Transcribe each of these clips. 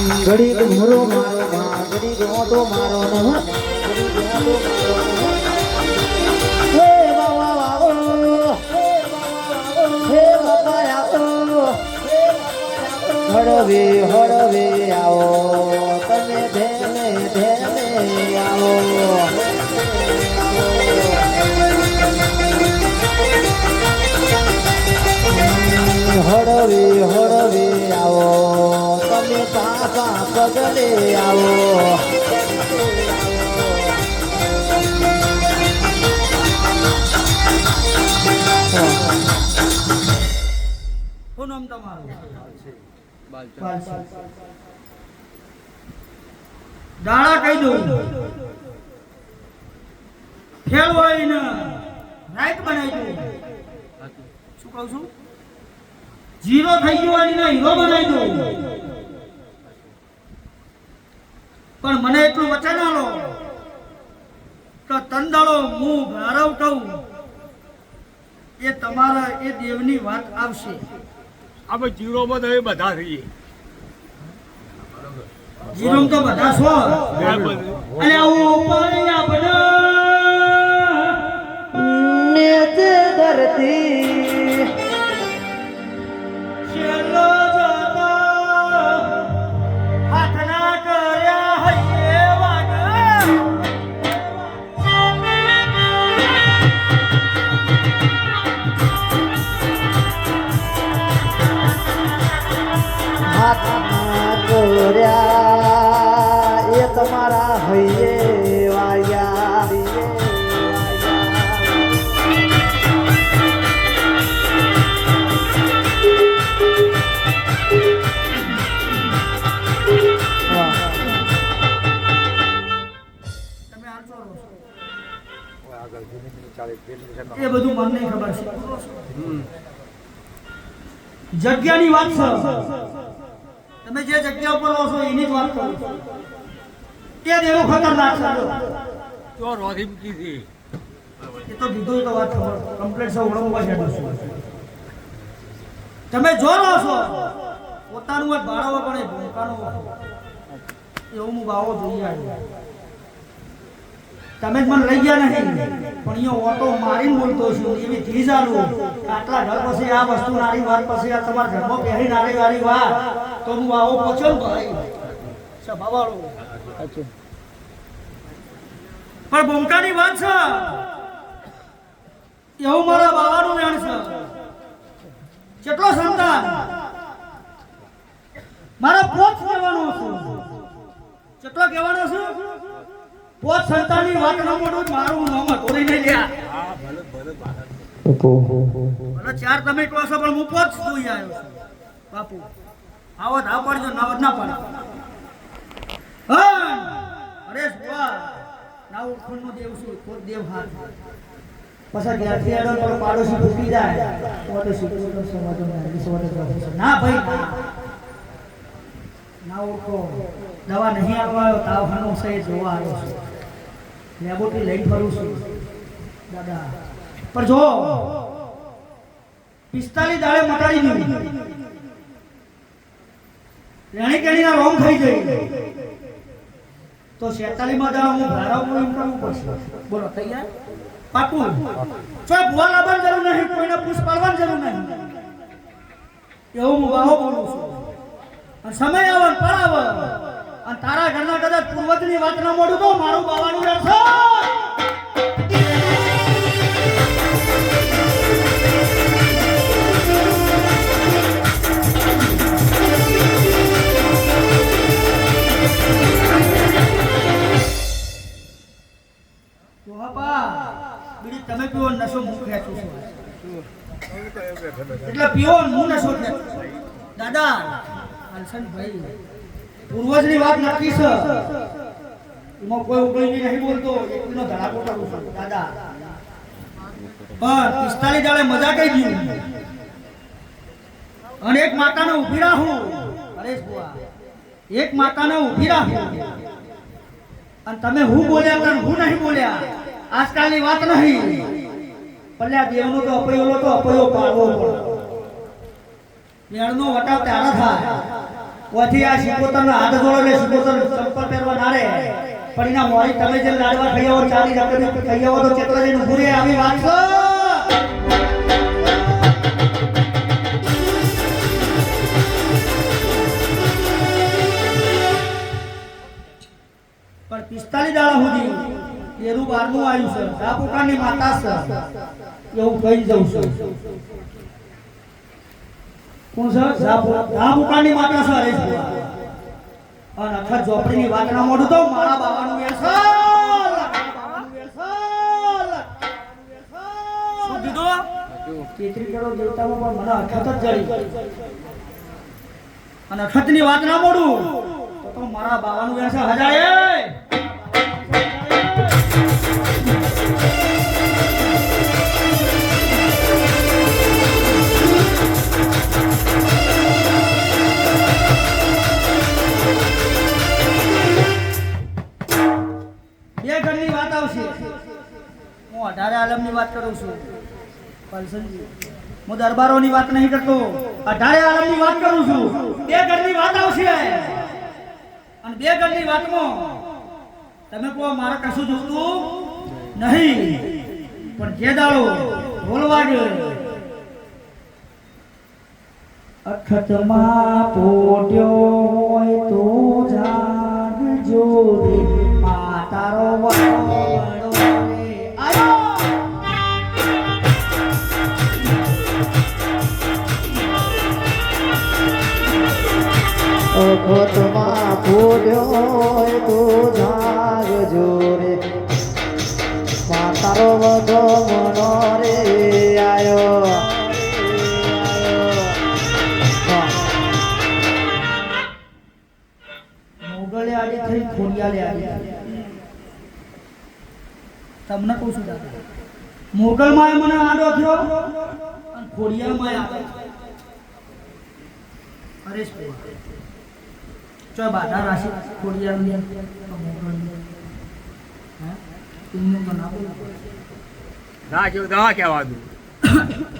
ઘડી ઘોરો મારો ભા ઘડી આવો. હળવે હળવે, આવો. તમે ધેમે ધેમે, આવો. હળવે હળવે પગલે આવો. શું નામ તમારું? દાડા કહી દઉં. ફેલ હોય ને રાઈટ બનાવી દઉં. શું કહું છું? જીરો થઈ ગયો હોય ને હીરો બનાવી દઉં. પણ મને એટલું વચન આલો કે તંદળો હું ભારવ કહું. એ તમારા એ દેવની વાત આવશે. આપણે જીરોમાં તો એ બધા રહીએ. જીરો તો બધા છો. અને આવું પાણી બધા નેતે ધરતી જગ્યાની વાત છે. તમે જે જગ્યા ઉપર રહો છો એની જ વાત કરો. છો. તે દેવો ખતરનાક છે. તો રોધી મૂકી હતી એ તો કીધું તો વાત ખબર. કમ્પ્લેટ છે ઓળંગવા છે. તમે જો રહો છો પોતાનું એક બાળાવો પણ એ ભૂલકાનું એવું હું બાવો જોઈએ. આવ્યો. તમે જ મને લઈ ગયા નહીં. પણ એ ઓટો મારીને બોલતો છું એવી ધીજ ચાલુ. આટલા ઘર પછી આ વસ્તુ નારી વાત પછી આ તમારા ઘરમાં પહેરી નારી વાળી વાત તો હું આવો પહોંચ્યો ભાઈ. સભાવાળો પણ બોમકાની વાત છે. એવું મારા બાવાનું જાણ છે. કેટલો સંતાન. મારા પોત કહેવાનો છું. કેટલો કહેવાનો છું? પોત સંતાનની વાત ન મોડું મારું નામ તોડી નહીં હા ભલે ચાર તમે કહો છો પણ હું પોત જોઈ આવ્યો બાપુ આવો આ પાડજો ના ના પાડો હા હરેશ બુઆ ના દેવ છું ખોદ દેવ હાથ. પછી આડો પેલો પાડોશી ફૂટી જાય. તો તો સમાજો ના ભાઈ ના ના ઓળખો. દવા નહીં આવવા આવ્યો તાવ ખાનો છે જોવા આવ્યો છું. લેબોરેટરી લઈને ફરું છું. દાદા. પણ જો. પિસ્તાલીસ દાડે મટાડી દીધું. રેણી કેણીના રોંગ થઈ ગઈ. તો 46 માં દાડા હું બોલ એમ કરવું પડશે બોલો, તૈયાર? પાકું. છો ભૂવા લાવવાની જરૂર નહીં, કોઈને પૂછ પાડવાની જરૂર નહીં. એવું હું વાહો બોલું છું. સમય આવે પડાવે અને તારા ઘરના કદાચ પૂર્વજની વાત ન મોડું તો મારું બાવાનું રહેશે બીડી, તમે પીવો નશો, હું ખેંચું એટલે પીવો હું નશો ખેંચું. દાદા હલસનભાઈ પૂર્વજની વાત નક્કી છે. એમાં કોઈ ઉગલીને નહીં બોલતો. એકનો ધડાકો કરું દાદા. પણ પિસ્તાલીસ દાડે મજા કઈ ગયું? અને એક માતાને ઊભી રાખું. હરેશ બુઆ એક માતાને રાખું. અને તમે હું બોલ્યા તમે હું નહીં બોલ્યા? આજકાલની વાત નહીં. પલ્યા દેવનો તો અપયોલો તો અપયો પાડવો પડે. મેળનો વટાવ ત્યારે થાય. ઓથી આ શિકોતરનો હાથ જોડો એટલે શિકોતર ચંપલ પહેરવા ના રે પણ મોરી તમે જે લાડવા આવો ચાલી ખાઈ આવો તો ચેતરા જઈને રહે આવી વાત પણ પિસ્તાલીસ દાડા સુધી એરું બારનું આવ્યું છે. આ પોતાની માતા છે. એવું કહી જવું છું. કોણ માતા છે. હરેશ અને અખર ઝોપડીની વાત ના મોઢું તો મારા બાવાનું પણ મને અખતની અને વાત ના મોડું તો મારા બાવાનું વેસલ હજારે. હું દરબારોની વાત નહીં કરતો, અઢારે આલમની વાત કરું છું. બે ઘરની વાત આવશે. અને બે ઘરની વાતમાં તમે કહો, મારે કશું જોતું નહીં. પણ જે દાડો બોલવા ગયો. અખતમાં પોટ્યો હોય તો જાગજો રે. માતારો બધો મનો રે આયો. મોગલે આડી થઈ, ખોડિયાલે આડી તમને કહું છું દાદા મોગલ માં મને આડો થયો અને ખોડિયામાં આડો હરેશ ચો બાધા રાશિ ખોડિયા મોગલ હે? તું તો ના બોલ ના કેવું દવા કહેવા દઉં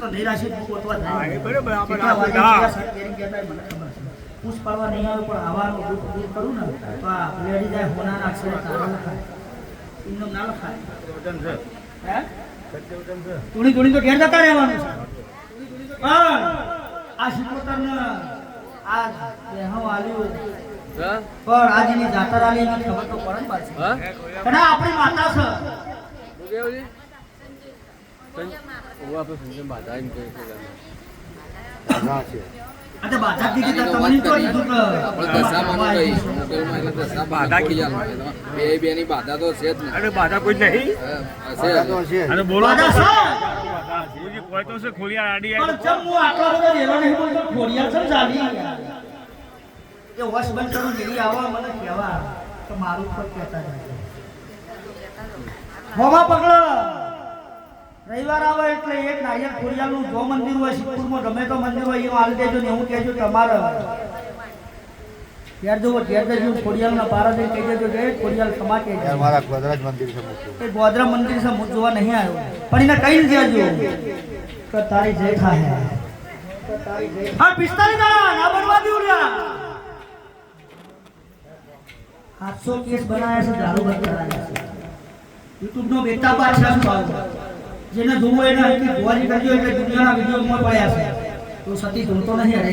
તો નહીં ગોતવા થાય બરાબર, આપણે મને ખબર છે. પૂછ પાડવા નહીં આવે પણ આવાનો દૂધ દૂધ કરું ને તો આ લેડી જાય હોનાના અક્ષરે તારા લખાય એમનું ના લખાય વચન છે. હે? સત્ય વચન છે. ધૂણી ધૂણી તો ઘેર જતા રહેવાનું છે. પણ આ શિકોતરને આ દેહો આલ્યું પણ આ જેની જાતર આલી એની ખબર તો પડે ને પાછી. પણ આપણી માતા છે. શું કેવું છે ઓ આપણે સંજય માતા એમ કહે છે. આ તો બાધા દીધી તો તમને તો કે આપણે બાધા ખોડિયાલમાં. બે બેની બાધા તો છે જ ને. અરે બાધા કોઈ નહીં. હા, છે અને બોલો. છે. કોઈ તો છે ખોલિયા આડી પણ ચમ હું આટલો બધો વેલો નહીં બોલતો? ખોડિયાર છે ને ચાલી એ વોશ બંધ કરું જેવી આવો મને કહેવા તો મારું પર કહેતા જાય હોમાં પકડો. રવિવાર આવે એટલે એક નાયક ખોડિયારનું જો મંદિર હોય સિદ્ધપુરમાં ગમે તો મંદિર હોય એવું હાલ દેજો ને એવું કહેજો તમારે. ઘેર જુઓ ઘેર જજો ખોડિયારના પારા જઈને કહી દેજો કે ખોડિયાલ ખમા કે મારા ગોદરાજ મંદિર છે એ મંદિર છે હું જોવા નહીં આવ્યો. પણ એને કઈ દેજો કે તારી થાય. હા. પિસ્તાલીસ ના ના બનવા દઉં સાતસો કેસ બનાવ્યા છે દારૂ બંધ કરાવ્યા છે. યુટ્યુબ નો બેટા પાછા આવ્યું જેને જોવો એને અહીંથી ભુવાજી કરજો એટલે દુનિયાના વીડિયો માં પડ્યા છે. તો સતી ધૂમતો નહીં અરે.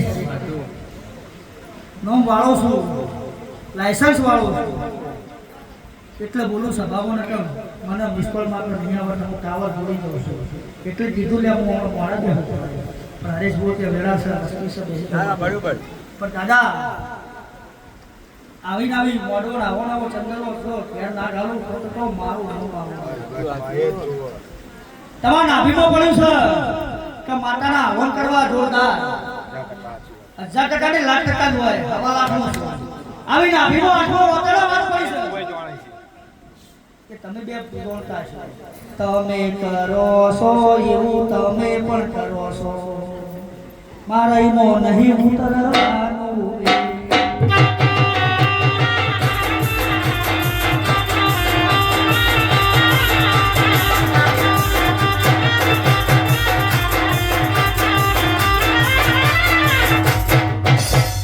નોમ વાળો છું. લાયસન્સ વાળો છું. એટલે બોલું સભામાં કે મને મિસકોલમાં અહીંયા આવડે હું ટાવર જોડી દઉં છું. એટલે કીધું લે હું અમારો હતો પણ હરેશ બોલ કે વેળા. બરોબર. પણ દાદા આવીને આવી મોડો આવો ને આવો ચંદનો છો, ઘેર ના ગાલું તો તો મારું આવું આવું તમારા નાભીમાં પડ્યું છે કે માતાના હવન કરવા જોરદાર. હજાર ટકા ને લાખ ટકા જ હોય, હવા લાખનો છે આવી નાભીમાં આઠમો રોતડો વાત પડી છે. કે તમે બે બોલતા તમે કરો છો એવું તમે પણ કરો છો. મારા ઈમો નહીં ઉતરવા